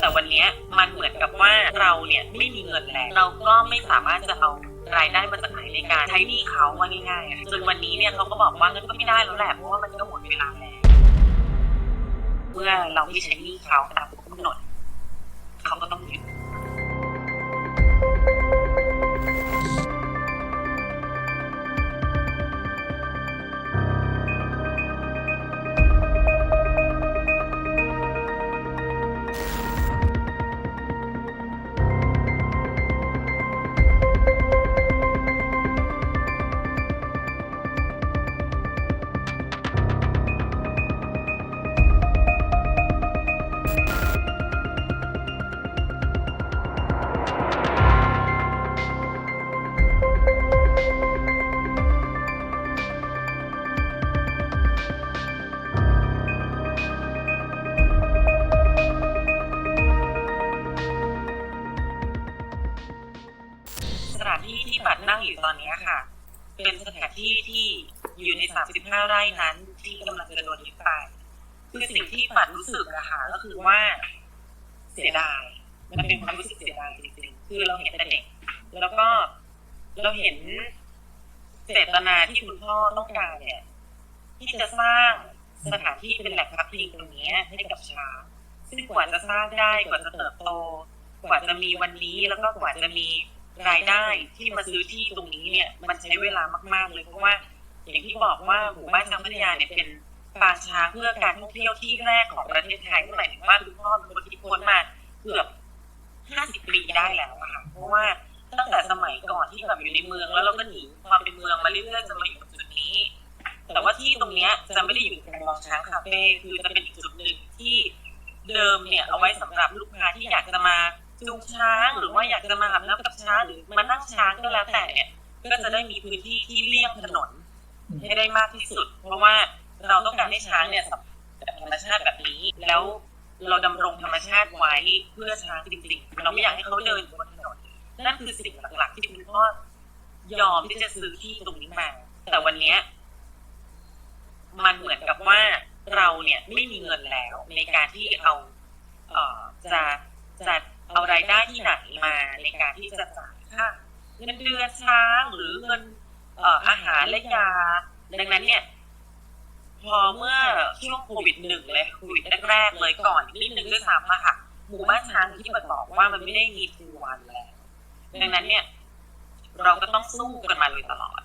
แต่วันนี้มันเหมือนกับว่าเราเนี่ยไม่มีเงินแล้วเราก็ไม่สามารถจะเอารายได้มาจากไหนในการใช้หนี้เขาว่าง่ายๆอะจนวันนี้เนี่ยเขาก็บอกว่างั้นก็ไม่ได้แล้วแหละเพราะว่ามันก็หมดเวลาแล้วเมื่อเราไม่ใช้หนี้เขาตามกำหนดเขาก็ต้องหยุด อยู่ใน 35 ไร่นั้น ที่กำลังจะโดนยึดไปคือสิ่งที่ปัดรู้สึกอะค่ะก็คือว่าเสียดาย มันเป็นความรู้สึกเสียดายจริงๆ คือเราเห็นแต่เด็ก แล้วก็เราเห็นเจตนาที่คุณพ่อต้องการเนี่ย ที่จะสร้างสถานที่เป็นแหล่งพักพิงตรงนี้ให้กับช้างซึ่งกว่าจะสร้างได้กว่าจะเติบโต กว่าจะมีวันนี้แล้วก็กว่าจะมีรายได้ที่มาซื้อที่ตรงนี้เนี่ย มันใช้เวลามาก ๆ เลยเพราะว่า อย่างที่บอกว่าหมู่บ้านช้างพัทยาเนี่ยเป็นปางช้างเพื่อการท่องเที่ยวที่แรกของประเทศไทยนั่นหมายถึงว่าคุณพ่อเป็นคนคิดค้นมาเกือบ50ปีได้แล้วค่ะเพราะว่าตั้งแต่สมัยก่อนที่แบบอยู่ในเมืองแล้วเราก็หนีความเป็นเมืองมาเรื่อยๆจนมาอยู่จุดนี้ แต่ว่าที่ตรงเนี้ยจะไม่ได้อยู่ในมองช้างคาเฟ่คือจะเป็นอีกจุดหนึ่งที่เดิมเนี่ยเอาไว้สำหรับลูกค้าที่อยากจะมาจูงช้างหรือว่าอยากจะมาอาบน้ำกับช้างหรือมานั่งช้างก็แล้วแต่เนี่ยก็จะได้มีพื้นที่ที่เลี่ยงถนน ให้ได้มากที่สุด เพราะว่าเราต้องการให้ช้างเนี่ยสัมผัสกับธรรมชาติแบบนี้แล้วเราดำรงธรรมชาติไว้เพื่อช้างจริงๆเราไม่อยากให้เขาเดินบนถนนนั่นคือสิ่งหลักๆที่คุณพ่อยอมที่จะซื้อที่ตรงนี้มาแต่วันเนี้ยมันเหมือนกับว่าเราเนี่ยไม่มีเงินแล้วในการที่เอาเอ่อจะจะเอารายได้ที่ไหนมาในการที่จะจ่ายค่าเงินเดือนช้างหรือเงิน อาหารและยา ดังนั้นเนี่ย พอเมื่อช่วงโควิดหนึ่งเลยโควิดแรกๆเลยก่อนนิดนึงด้วยซ้ำอะค่ะ หมู่บ้านช้างที่มันบอกว่ามันไม่ได้มีทุกวันแล้วดังนั้นเนี่ย เราก็ต้องสู้กันมาโดยตลอด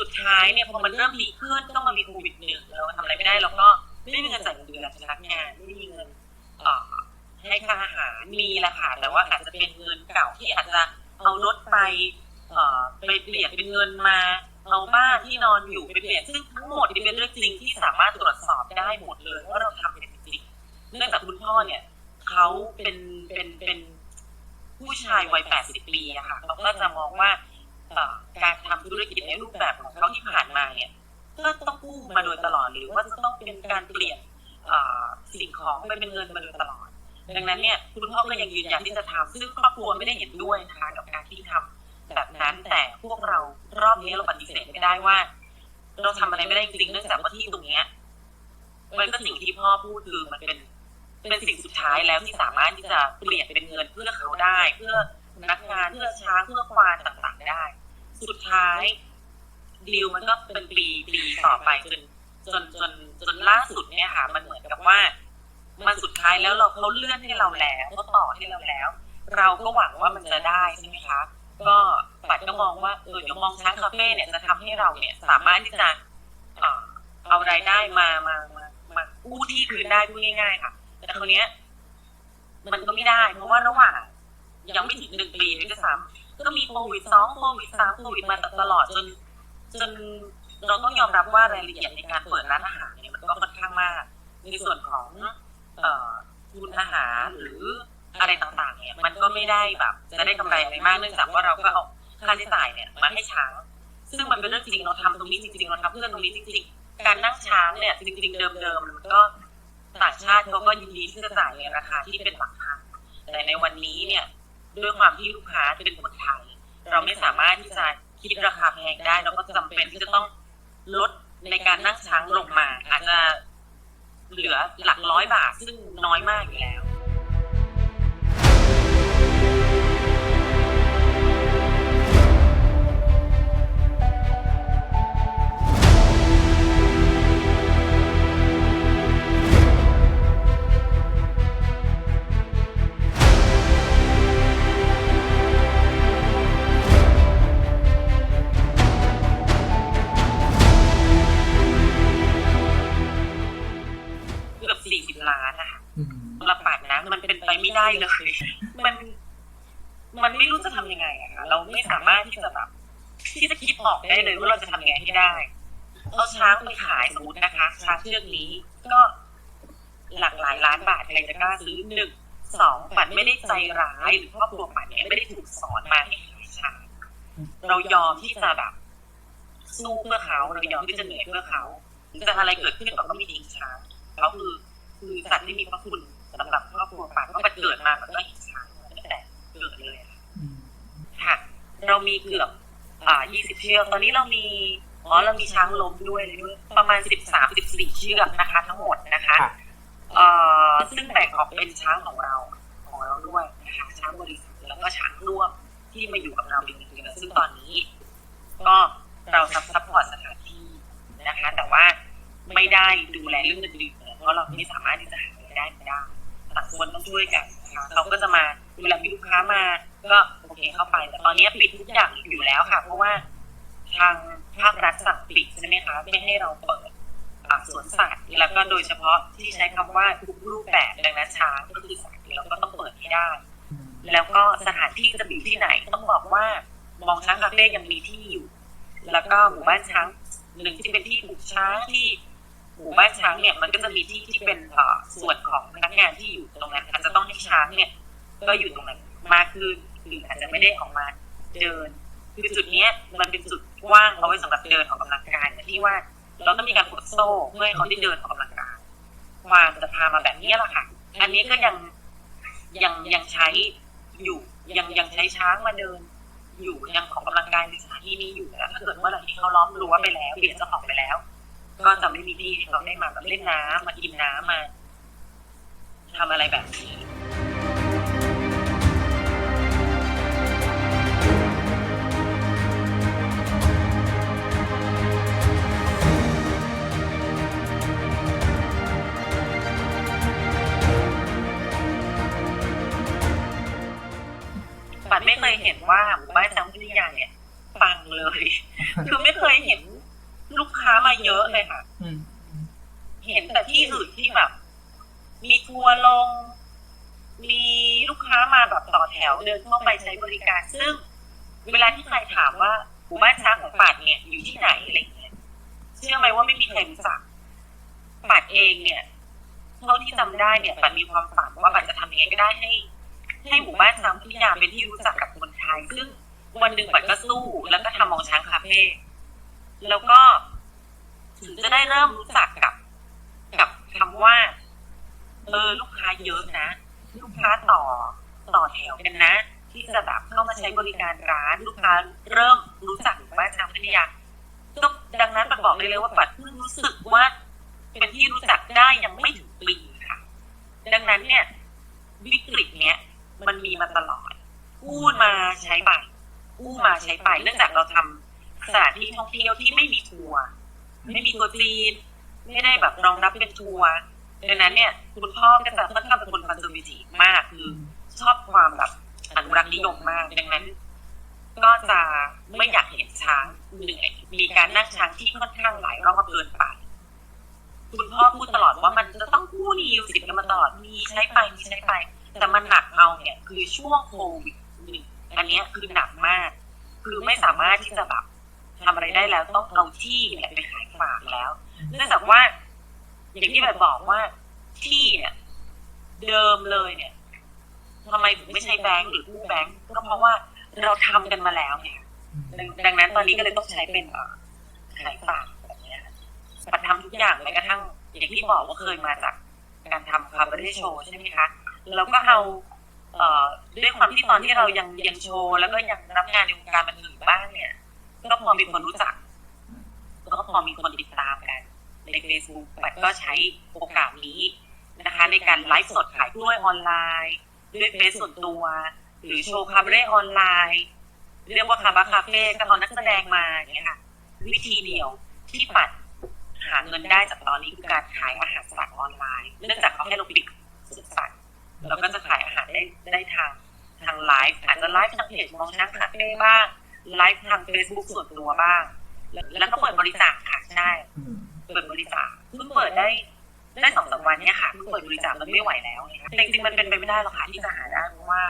สุดท้ายเนี่ยพอมันเริ่มดีขึ้นก็มามีโควิดหนึ่งเราทำอะไรไม่ได้เราก็ไม่มีเงินจ่ายเงินเดือนพนักงานไม่มีเงินให้ค่าอาหารมีละค่ะแต่ว่าอาจจะเป็นเงินเก่าที่อาจจะเอารถไปเอ่อไปเปลี่ยนเป็นเงินมา เอาบ้านที่นอนอยู่ไปเปลี่ยนซึ่งทั้งหมดนี่เป็นเรื่องจริงที่สามารถตรวจสอบได้หมดเลยว่าเราทำเป็นจริงเนื่องจากคุณพ่อเนี่ยเขาเป็นเป็นเป็นผู้ชายวัย 80 ปีอะค่ะเขาก็จะมองว่าการทำธุรกิจในรูปแบบของเขาที่ผ่านมาเนี่ยก็ต้องกู้มาโดยตลอดหรือว่าจะต้องเป็นการเปลี่ยนสิ่งของไปเป็นเงินมาโดยตลอด ดังนั้นเนี่ยคุณพ่อก็ยังยืนยันที่จะทำซึ่งครอบครัวไม่ได้เห็นด้วยนะคะกับการที่ทำ แบบนั้นแต่พวกเรารอบนี้เราปฏิเสธไม่ได้ว่า เราทำอะไรไม่ได้จริงเนื่องจากว่าที่ตรงเนี้ยมันก็สิ่งที่พ่อพูดคือมันเป็นเป็นสิ่งสุดท้ายแล้วที่สามารถที่จะเปลี่ยนเป็นเงินเพื่อเขาได้ เพื่อนักงานเพื่อช้างเพื่อควานต่างๆได้ สุดท้ายดีลมันก็เป็นปีปีต่อไปจนจนจนจนล่าสุดเนี่ยค่ะ มันเหมือนกับว่า มันสุดท้ายแล้วเราเขาเลื่อนให้เราแล้วเขาต่อให้เราแล้ว เราก็หวังว่ามันจะได้ใช่ไหมคะ ก็ปัดก็มองว่าเออเดี๋ยวมองช้างคาเฟ่เนี่ยจะทำให้เราเนี่ยสามารถที่จะเอ่อเอารายได้มามามามากู้ที่คืนได้พูดง่ายๆค่ะแต่คราวเนี้ย มันก็ไม่ได้ เพราะว่าระหว่างยังไม่ถึงหนึ่งปีด้วยซ้ำก็มีโควิดสองโควิดสามโควิดมาตลอดจน จนเราต้องยอมรับว่ารายละเอียดในการเปิดร้านอาหารเนี่ยมันก็ค่อนข้างมากในส่วนของเอ่อทุนอาหารหรือ อะไรต่างๆ เนี่ย มันก็ไม่ได้แบบจะได้กำไรอะไรมากเนื่องจากว่าเราก็เอาค่าใช้จ่ายเนี่ยมาให้ช้าง ซึ่งมันเป็นเรื่องจริงเราทำตรงนี้จริงๆเราทำเพื่อนตรงนี้จริงๆ การนั่งช้างเนี่ยจริงๆเดิมๆมันก็ต่างชาติเขาก็ยินดีที่จะจ่ายในราคาที่เป็นหลักพันแต่ในวันนี้เนี่ยด้วยความที่ลูกค้าเป็นคนไทยเราไม่สามารถที่จะคิดราคาแพงได้เราก็จำเป็นที่จะต้องลดในการนั่งช้างลงมา อาจจะเหลือหลักร้อยบาทซึ่งน้อยมากอยู่แล้ว อืมสำหรับป่านนะ มันเป็นไปไม่ได้เลย มัน มันไม่รู้จะทำยังไงอะค่ะเราไม่สามารถที่จะแบบที่จะคิดออกได้เลยว่าเราจะทำยังไงให้ได้ เอาช้างไปขายสมมตินะคะ ช้างเชือกนี้ก็หลากหลายล้านบาทใครจะกล้าซื้อหนึ่งสองปัดไม่ได้ใจร้ายหรือครอบครัวปัดเนี่ยไม่ได้ถูกสอนมาให้ขายช้างเรายอมที่จะแบบสู้เพื่อเขาเรายอมที่จะเหนื่อยเพื่อเขาจะอะไรเกิดขึ้นเราก็ไม่ทิ้งช้างเขาคือ คือสัตว์ที่มีพระคุณสำหรับครอบครัวปัดเพราะมันเกิดมามันก็เห็นช้างตั้งแต่เกิดเลยอะอืมค่ะ เรามีเกือบอ่า20 เชือก ตอนนี้เรามีอ๋อเรามีช้างล้มด้วยเลยด้วยประมาณ 13 14 เชือกนะคะ ทั้งหมดนะคะค่ะเอ่อซึ่งแบ่งออกเป็นช้างของเราของเราด้วยนะคะช้างบริษัทแล้วก็ช้างร่วมที่มาอยู่กับเราเป็นเดือนซึ่งตอนนี้ ก็เราทำซัพพอร์ตสถานที่นะคะ แต่ว่าไม่ได้ดูแลเรื่องอื่นๆ เพราะเราไม่สามารถที่จะหาได้ไมาได้ต่างคนต้องช่วยกันนะคะเขาก็จะมาเวลามีลูกค้ามา ก็โอเคเข้าไป แต่ตอนนี้ปิดทุกอย่างอยู่แล้วค่ะ เพราะว่าทางภาครัฐสั่งปิดใช่ไหมคะไม่ให้เราเปิดสวนสัตว์แล้วก็โดยเฉพาะที่ใช้คำว่าทุกรูปแบบดังนั้นช้างก็คือสัตว์เราก็ต้องเปิดให้ได้ แล้วก็สถานที่จะอยู่ที่ไหนต้องบอกว่ามองช้างคาเฟ่ยังมีที่อยู่ แล้วก็หมู่บ้านช้างหนึ่งที่เป็นที่ปลูกช้างที่ หมู่บ้านช้างเนี่ยมันก็จะมีที่ที่เป็นส่วนของพนักงานที่อยู่ตรงนั้นอาจจะต้องให้ช้างเนี่ย ก็อยู่ตรงนั้นมากขึ้นหรืออาจจะไม่ได้ออกมาเดิน คือจุดเนี้ยมันเป็นจุดว้างเอาไว้สำหรับเดินออกกำลังกายแต่ที่ว่าเราต้องมีการกดโซ่เพื่อให้เขาได้เดินออกกำลังกายความจะพามาแบบนี้แหละค่ะ อันนี้ก็ยังยังยังใช้อยู่ ยังยังใช้ช้างมาเดิน อยู่ยังออกกำลังกายในสถานที่นี้อยู่แต่ถ้าเกิดว่าหลังที่เขาล้อมรั้วไปแล้วเปลี่ยนเจ้าของไปแล้ว ก็จะไม่มีที่เขาได้มาแบบเล่นน้ำมากินน้ำมาทำอะไรแบบนี้ปันไม่เคยเห็นว่าหมู่บ้านช้างพิทยาเนี่ยปังเลย คือไม่เคยเห็น ลูกค้ามาเยอะเลยค่ะ อืมเห็นแต่ที่อื่นที่แบบ มีทัวร์ลง มีลูกค้ามาแบบต่อแถวเดินเข้าไปใช้บริการ ซึ่ง เวลาที่ใครถามว่าหมู่บ้านช้างของปัดเนี่ยอยู่ที่ไหนอะไรเงี้ยเชื่อไหมว่าไม่มีใครรู้จักปัดเองเนี่ยเท่าที่จำได้เนี่ยปัดมีความฝันว่าปัดจะทำยังไงก็ได้ให้ ให้หมู่บ้านช้างพิทยาเป็นที่รู้จักกับคนไทยซึ่งวันหนึ่งปัดก็สู้แล้วก็ทำมองช้างคาเฟ่ แล้วก็ถึงจะได้เริ่มรู้จักกับ กับคำว่า เออลูกค้าเยอะนะ ลูกค้าต่อต่อแถวกันนะ ที่จะแบบเข้ามาใช้บริการร้าน ลูกค้าเริ่มรู้จักหมู่บ้านช้างพิทยาก็ดังนั้นปัดบอกเลยเลยว่าปัดเพิ่งรู้สึกว่า เป็นที่รู้จักได้ยังไม่ถึงปีค่ะ ดังนั้นเนี่ยวิกฤตเนี้ยมันมีมาตลอดกู้มาใช้ไปกู้มาใช้ไปเนื่องจากเราทำ สถานที่ท่องเที่ยวที่ไม่มีทัวร์ไม่มีตัวจีนไม่ได้แบบรองรับเป็นทัวร์ดังนั้นเนี่ย คุณพ่อก็จะค่อนข้างเป็นคนคอนเซอร์วทีฟมากคือชอบความแบบอนุรักษ์นิยมมากดังนั้น ก็จะไม่อยากเห็นช้างเหนื่อยมีการนั่งช้างที่ค่อนข้างหลายรอบเกินไปคุณพ่อพูดตลอดว่ามันจะต้องกู้หนี้สิทธิ์กันมาตลอดมีใช้ไปมีใช้ไป แต่มันหนักเอาเนี่ย คือช่วงโควิดหนึ่งอันนี้คือหนักมาก คือไม่สามารถที่จะแบบ ทำอะไรได้แล้วต้องเอาที่เนี่ยไปขายฝากแล้ว เนื่องจากว่า อย่างที่แบบบอกว่าที่เนี่ยเดิมเลยเนี่ยทำไมถึงไม่ใช้แบงก์หรือกู้แบงก์ก็เพราะว่าเราทำกันมาแล้วเนี่ยดังนั้นตอนนี้ก็เลยต้องใช้เป็นขายฝากแบบนี้ปัดทำทุกอย่างแม้กระทั่งอย่างที่บอกว่าเคยมาจากการทำคาบาเร่โชว์ใช่ไหมคะเราก็เอาเอ่อด้วยความที่ตอนที่เรายังยังโชว์ แล้วก็ยังรับงานในวงการบันเทิงบ้างเนี่ย ก็พอมีคนรู้จักก็พอมีคนติดตามกัน ใน Facebook ปัดก็ใช้โอกาสนี้นะคะ ในการไลฟ์สดขายกล้วยออนไลน์ ด้วยเฟซส่วนตัว หรือโชว์คาเร่ออนไลน์ เรียกว่าคาบาคาเฟ่ก็เอานักแสดงมาอย่างเงี้ยค่ะ วิธีเดียวที่ปัดหาเงินได้จากตอนนี้คือการขายอาหารสัตว์ออนไลน์ เนื่องจากเขาให้เราปิดสวนสัตว์เราก็จะขายอาหารได้ได้ทางทางไลฟ์อาจจะไลฟ์ทางเพจมองช้างคาเฟ่บ้าง ไลฟ์ทางเฟซบุ๊กส่วนตัวบ้างแล้วแล้วก็เปิดบริจาคค่ะใช่อืมเปิดบริจาคเพิ่งเปิดได้ได้สองสามวันเนี่ยค่ะเพิ่งเปิดบริจาคมันไม่ไหวแล้วนะคะแต่จริงๆมันเป็นไปไม่ได้หรอกค่ะที่จะหาได้เพราะว่า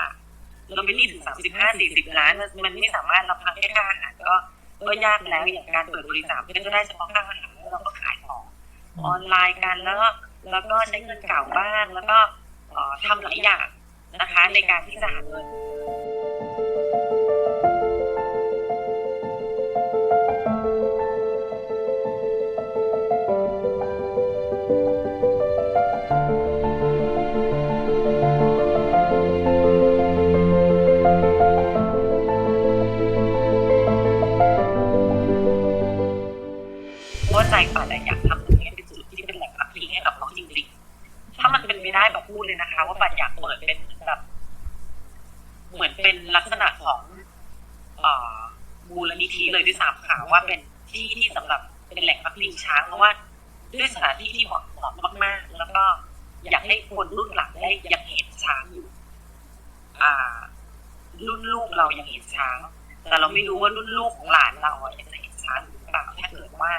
เราเป็นหนี้ถึงสามสิบห้าสี่สิบล้านมันมันไม่สามารถรับฟังแค่ค่าอาหารก็ก็ยากแล้วอย่างการเปิดบริจาคก็จะได้เฉพาะค่าอาหารแล้วเราก็ขายของออนไลน์กันแล้วก็แล้วก็ใช้เงินเก่าบ้างแล้วก็เอ่อทำหลายอย่างนะคะในการที่จะหาเงิน เป็นลักษณะของอมูลนิธิเลยด้วยซ้ำค่ะว่าเป็นที่ที่สำหรับเป็นแหล่งพักพิงช้างเพราะว่าด้วยสถานที่ที่เหมาะเหมมาก ๆ แล้วก็อยากให้คนรุ่นหลังได้ยังเห็นช้างอยู่ อ่า รุ่นลูกเรายังเห็นช้าง แต่เราไม่รู้ว่ารุ่นลูกของหลานเราจะเห็นช้างหรือเปล่าถ้าเกิดว่า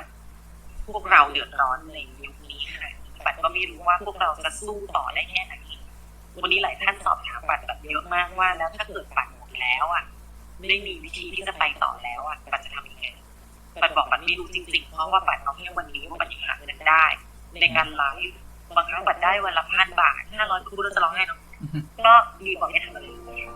พวกเราเดือดร้อนในยุคนี้ค่ะปัดก็ไม่รู้ว่าพวกเราจะสู้ต่อได้แค่ไหน วันนี้หลายท่านสอบถามปัดแบบเยอะมากว่าแล้วถ้าเกิดปัดหมดแล้วอะไม่มีวิธีที่จะไปต่อแล้วอะปัดจะทำยังไงปัดบอกปัดไม่รู้จริงๆ เพราะว่าปัดเอาแค่วันนี้ว่าปัดยังหาเงินได้ ในการไลฟ์บางครั้งปัดได้วันละพันบาทห้าร้อยคุณรู้จะร้องไห้เนาะก็ดีกว่าไม่ทำอะไรเลยค่ะ